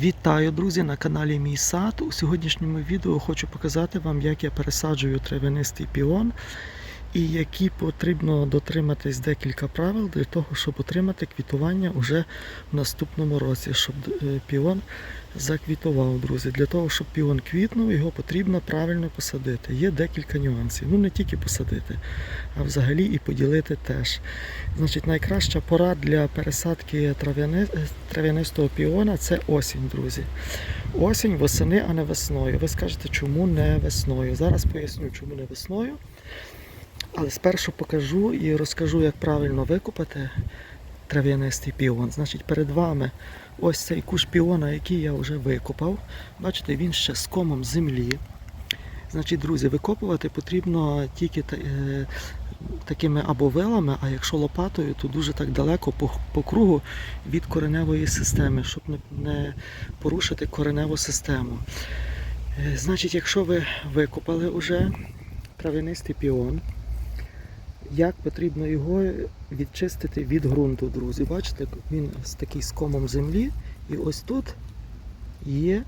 Вітаю, друзі, на каналі Мій сад. У сьогоднішньому відео хочу показати вам, як я пересаджую травянистий піон і які потрібно дотриматись декілька правил для того, щоб отримати квітування уже в наступному році, щоб е, піон заквітував, друзі. Для того, щоб піон квітнув, його потрібно правильно посадити. Є декілька нюансів. Ну не тільки посадити, а взагалі і поділити теж. Значить, найкраща пора для пересадки трав'яни... трав'янистого піона це осінь, друзі. Осінь, восени, а не весною. Ви скажете, чому не весною? Зараз поясню, чому не весною. Але спершу покажу і розкажу, як правильно викопати трав'янистий піон. Значить, перед вами ось цей куш піона, який я вже викопав. Бачите, він ще з комом землі. Значить, друзі, викопувати потрібно тільки е, такими або вилами, а якщо лопатою, то дуже так далеко по, кругу від кореневої системи, щоб не, не порушити кореневу систему. Е, Значить, якщо ви викопали вже трав'янистий піон, як потрібно його відчистити від ґрунту, друзі? Бачите, він з такий з комом землі, і ось тут є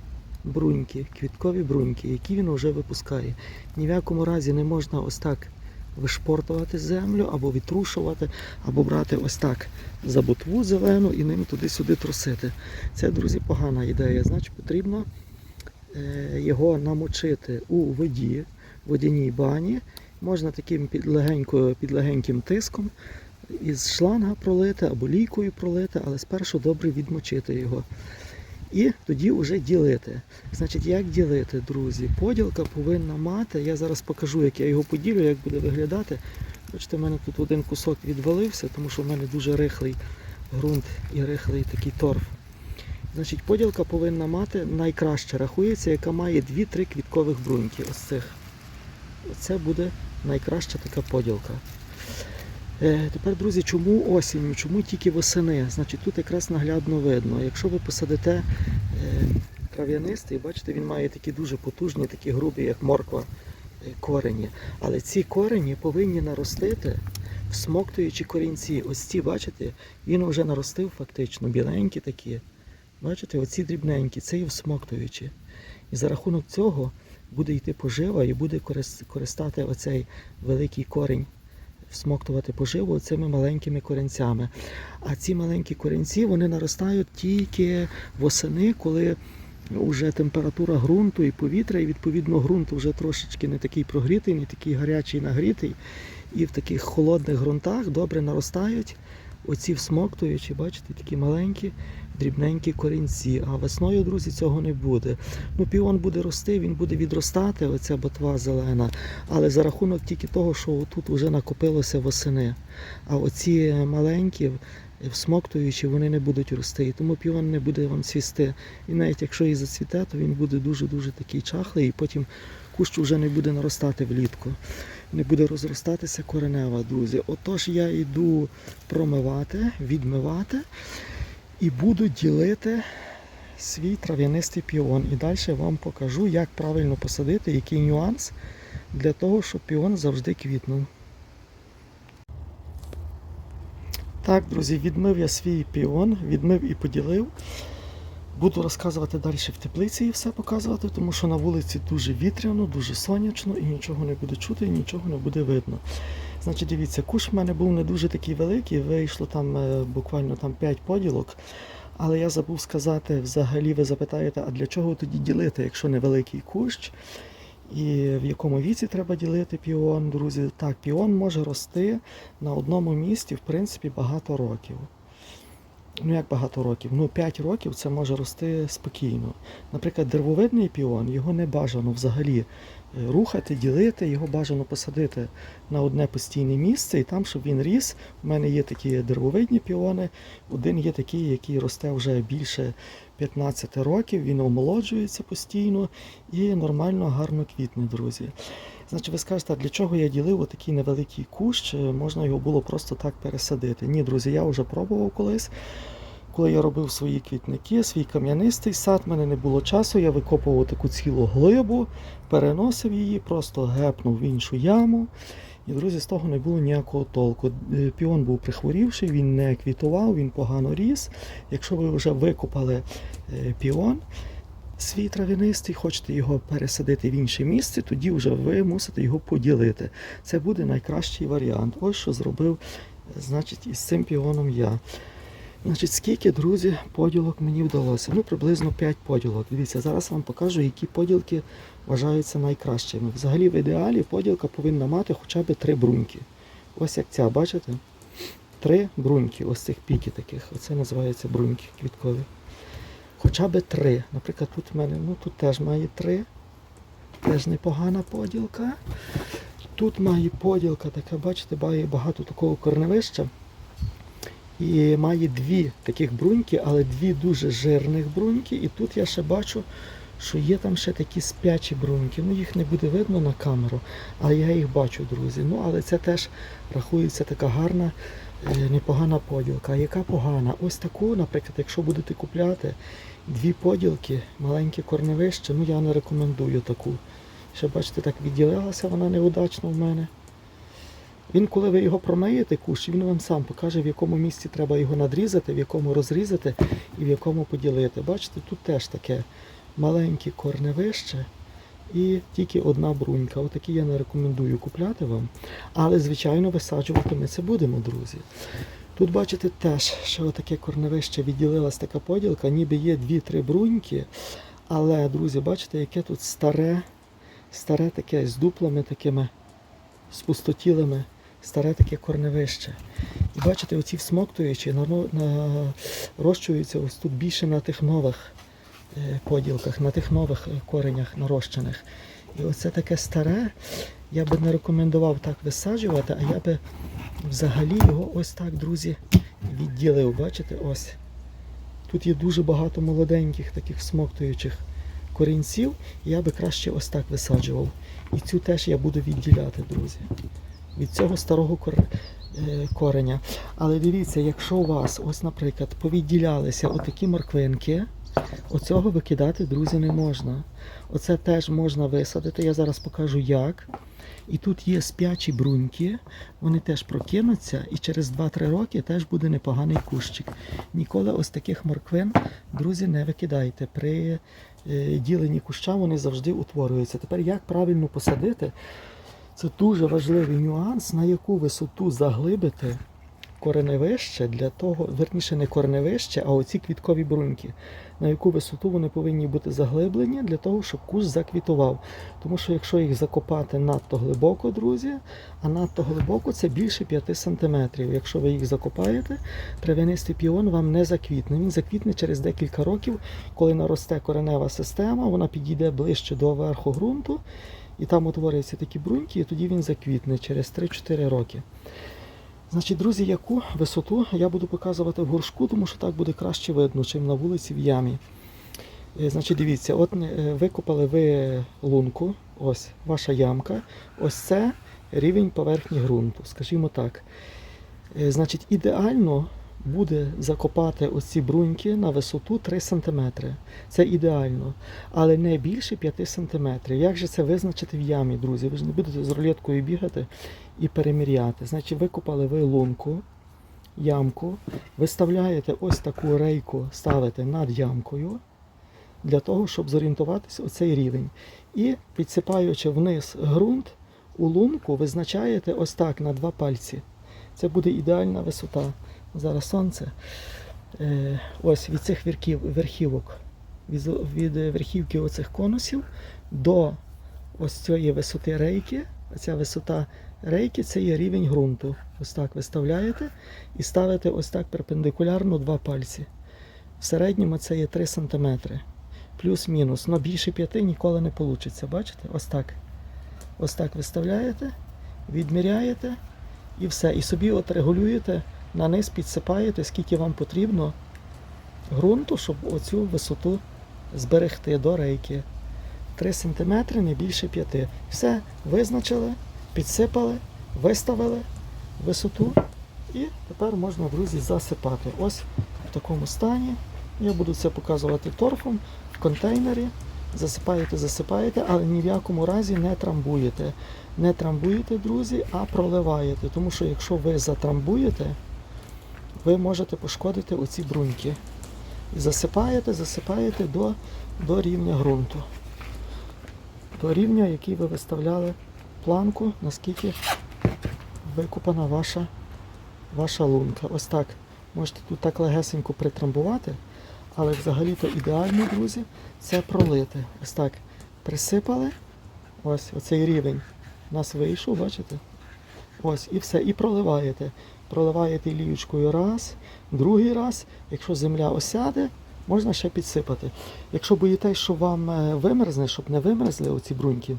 бруньки, квіткові бруньки, які він вже випускає. Ні в якому разі не можна ось так вишпортувати землю, або відтрушувати, або брати ось так за ботву зелену і ним туди-сюди трусити. Це, друзі, погана ідея. Значить, потрібно е, його намочити у воді, водяній бані. Можна таким під, легенько, під легеньким тиском із шланга пролити або лійкою пролити, але спершу добре відмочити його. І тоді вже ділити. Значить, як ділити, друзі? Поділка повинна мати. Я зараз покажу, як я його поділю, як буде виглядати. Бачите, в мене тут один кусок відвалився, тому що в мене дуже рихлий ґрунт і рихлий такий торф. Значить, поділка повинна мати найкраще рахується, яка має 2-3 квіткових бруньки. Ось цих. Це буде найкраща така поділка. Е, тепер, друзі, чому осінню, чому тільки восени? Значить, тут якраз наглядно видно. Якщо ви посадите е, трав'янистий, бачите, він має такі дуже потужні, такі грубі, як морква, е, корені. Але ці корені повинні наростити, всмоктуючи корінці. Ось ці, бачите, він вже наростив фактично, біленькі такі. Бачите, оці дрібненькі, це і всмоктуючи. І за рахунок цього буде йти пожива і буде користати оцей великий корінь, всмоктувати поживу цими маленькими корінцями. А ці маленькі корінці вони наростають тільки восени, коли вже температура ґрунту і повітря, і відповідно ґрунт вже трошечки не такий прогрітий, не такий гарячий, нагрітий. І в таких холодних ґрунтах добре наростають оці всмоктуючі, бачите, такі маленькі, дрібненькі корінці. А весною, друзі, цього не буде. Ну, піон буде рости, він буде відростати, оця ботва зелена, але за рахунок тільки того, що тут вже накопилося восени. А оці маленькі, всмоктуючі, вони не будуть рости. І тому піон не буде вам цвісти. І навіть якщо і зацвіте, то він буде дуже-дуже такий чахлий, і потім кущ вже не буде наростати влітку. Не буде розростатися коренева, друзі. Отож я йду промивати, відмивати і буду ділити свій трав'янистий піон. І далі вам покажу, як правильно посадити, який нюанс для того, щоб піон завжди квітнув. Так, друзі, відмив я свій піон, відмив і поділив. Буду розказувати далі в теплиці і все показувати, тому що на вулиці дуже вітряно, дуже сонячно і нічого не буде чути, і нічого не буде видно. Значить, дивіться, куш в мене був не дуже такий великий, вийшло там е, буквально там 5 поділок. Але я забув сказати, взагалі ви запитаєте, а для чого тоді ділити, якщо невеликий кущ? І в якому віці треба ділити піон, друзі? Так, піон може рости на одному місці, в принципі, багато років. Ну, як багато років? Ну, 5 років це може рости спокійно. Наприклад, дервовидний піон, його не бажано взагалі рухати, ділити, його бажано посадити на одне постійне місце і там, щоб він ріс. У мене є такі деревовидні піони. Один є такий, який росте вже більше 15 років, він омолоджується постійно і нормально, гарно квітне, друзі. Значить, ви скажете, а для чого я ділив отакий невеликий кущ? Е, Можна його було просто так пересадити. Ні, друзі, я вже пробував колись. Коли я робив свої квітники, свій кам'янистий сад, мене не було часу, я викопував таку цілу глибу, переносив її, просто гепнув в іншу яму. І, друзі, з того не було ніякого толку. Е, Піон був прихворівший, він не квітував, він погано ріс. Якщо ви вже викопали е, піон свій травянистий, хочете його пересадити в інше місце, тоді вже ви мусите його поділити. Це буде найкращий варіант. Ось що зробив, е, значить, із цим піоном я. Значить, скільки, друзі, поділок мені вдалося? Ну, приблизно 5 поділок. Дивіться, зараз вам покажу, які поділки вважаються найкращими. Взагалі, в ідеалі поділка повинна мати хоча б 3 бруньки. Ось як ця, бачите? Три бруньки, ось цих піки таких. Оце називається бруньки квіткові. Хоча б три. Наприклад, тут в мене, ну тут теж має три. Теж непогана поділка. Тут має поділка така, бачите, має багато такого корневища. І має дві таких бруньки, але дві дуже жирних бруньки. І тут я ще бачу, що є там ще такі спячі бруньки. Ну, їх не буде видно на камеру, але я їх бачу, друзі. Ну, але це теж рахується така гарна, е, непогана поділка. Яка погана? Ось таку, наприклад, якщо будете купляти дві поділки, маленьке корневище, ну я не рекомендую таку. Ще бачите, так відділилася вона неудачно в мене. Він, коли ви його промиєте, кущ, він вам сам покаже, в якому місці треба його надрізати, в якому розрізати і в якому поділити. Бачите, тут теж таке маленьке корневище і тільки одна брунька. Отакі я не рекомендую купляти вам. Але, звичайно, висаджувати ми це будемо, друзі. Тут, бачите, теж ще отаке корневище відділилась така поділка, ніби є дві-три бруньки. Але, друзі, бачите, яке тут старе, старе таке з дуплами такими спустотілими, старе таке корневище. І бачите, оці всмоктуючі наро- нарощуються ось тут більше на тих нових е, поділках, на тих нових е, коренях нарощених. І оце таке старе, я би не рекомендував так висаджувати, а я би взагалі його ось так, друзі, відділив. Бачите, ось. Тут є дуже багато молоденьких таких всмоктуючих корінців, я би краще ось так висаджував. І цю теж я буду відділяти, друзі. Від цього старого е, кореня. Але дивіться, якщо у вас, ось, наприклад, повідділялися отакі морквинки, оцього викидати, друзі, не можна. Оце теж можна висадити. Я зараз покажу як. І тут є спячі бруньки, вони теж прокинуться, і через 2-3 роки теж буде непоганий кущик. Ніколи ось таких морквин, друзі, не викидайте. При е, діленні куща вони завжди утворюються. Тепер як правильно посадити? Це дуже важливий нюанс, на яку висоту заглибити кореневище для того, верніше не кореневище, а оці квіткові бруньки. На яку висоту вони повинні бути заглиблені для того, щоб кущ заквітував. Тому що якщо їх закопати надто глибоко, друзі, а надто глибоко це більше 5 см. Якщо ви їх закопаєте, трав'янистий піон вам не заквітне. Він заквітне через декілька років, коли наросте коренева система, вона підійде ближче до верху ґрунту, і там утворюються такі бруньки, і тоді він заквітне через 3-4 роки. Значить, друзі, яку висоту я буду показувати в горшку, тому що так буде краще видно, чим на вулиці в ямі. Е, Значить, дивіться, от е, викопали ви лунку, ось ваша ямка. Ось це рівень поверхні ґрунту, скажімо так. Е, Значить, ідеально буде закопати ось ці бруньки на висоту 3 см. Це ідеально, але не більше 5 см. Як же це визначити в ямі, друзі? Ви ж не будете з рулеткою бігати і переміряти. Значить, викопали ви лунку, ямку, виставляєте ось таку рейку, ставите над ямкою для того, щоб зорієнтуватися оцей рівень. І підсипаючи вниз ґрунт, у лунку визначаєте ось так на два пальці. Це буде ідеальна висота. Зараз сонце. Е, ось від цих верхів, верхівок, від, верхівки оцих конусів до ось цієї висоти рейки. Оця висота рейки це є рівень ґрунту. Ось так виставляєте і ставите ось так перпендикулярно два пальці. В середньому це є 3 см. Плюс-мінус. Но більше 5 ніколи не вийде. Бачите? Ось так. Ось так виставляєте, відміряєте і все. І собі от регулюєте, на низ підсипаєте, скільки вам потрібно ґрунту, щоб оцю висоту зберегти до рейки. 3 см, не більше 5. Все, визначили, підсипали, виставили висоту і тепер можна, друзі, засипати. Ось в такому стані. Я буду це показувати торфом в контейнері. засипаєте, засипаєте, але ні в якому разі не трамбуєте. Не трамбуєте, друзі, а проливаєте. Тому що якщо ви затрамбуєте, ви можете пошкодити оці бруньки. І засипаєте, засипаєте до, до рівня ґрунту. До рівня, який ви виставляли планку, наскільки викопана ваша, ваша лунка. Ось так. Можете тут так легесенько притрамбувати, але взагалі-то ідеально, друзі, це пролити. Ось так. Присипали. Ось оцей рівень у нас вийшов, бачите? Ось, і все. І проливаєте. Проливаєте ліючкою раз, другий раз. Якщо земля осяде, можна ще підсипати. Якщо боїтесь, що вам е, вимерзне, щоб не вимерзли оці бруньки,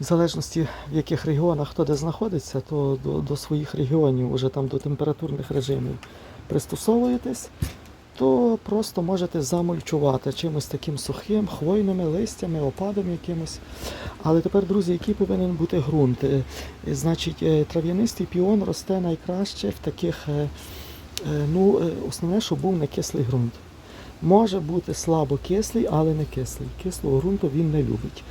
в залежності в яких регіонах хто де знаходиться, то до, до своїх регіонів, уже там до температурних режимів пристосовуєтесь, то просто можете замульчувати чимось таким сухим, хвойними листями, опадом якимось. Але тепер, друзі, який повинен бути ґрунт? Е, е, Значить, е, трав'янистий піон росте найкраще в таких, ну, основне, щоб був не кислий ґрунт. Може бути слабо кислий, але не кислий. Кислого ґрунту він не любить.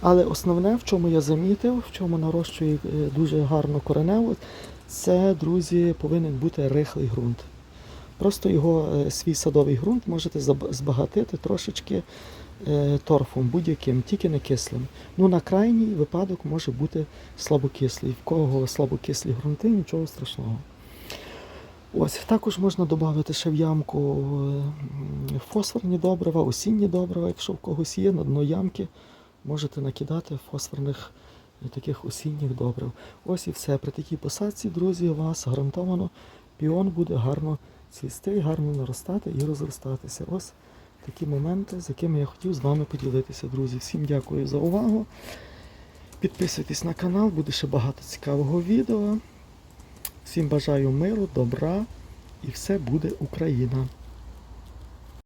Але основне, в чому я замітив, в чому нарощує дуже гарно коренево, це, друзі, повинен бути рихлий ґрунт. Просто його е, свій садовий ґрунт можете збагатити трошечки е, торфом будь-яким, тільки не кислим. Ну, на крайній випадок може бути слабокислий. В кого слабокислі ґрунти, нічого страшного. Ось також можна додати ще в ямку е, фосфорні добрива, осінні добрива, якщо в когось є на дно ямки, можете накидати фосфорних таких осінніх добрив. Ось і все. При такій посадці, друзі, у вас гарантовано піон буде гарно цвісти, гарно наростати і розростатися. Ось такі моменти, з якими я хотів з вами поділитися, друзі. Всім дякую за увагу. Підписуйтесь на канал, буде ще багато цікавого відео. Всім бажаю миру, добра і все буде Україна.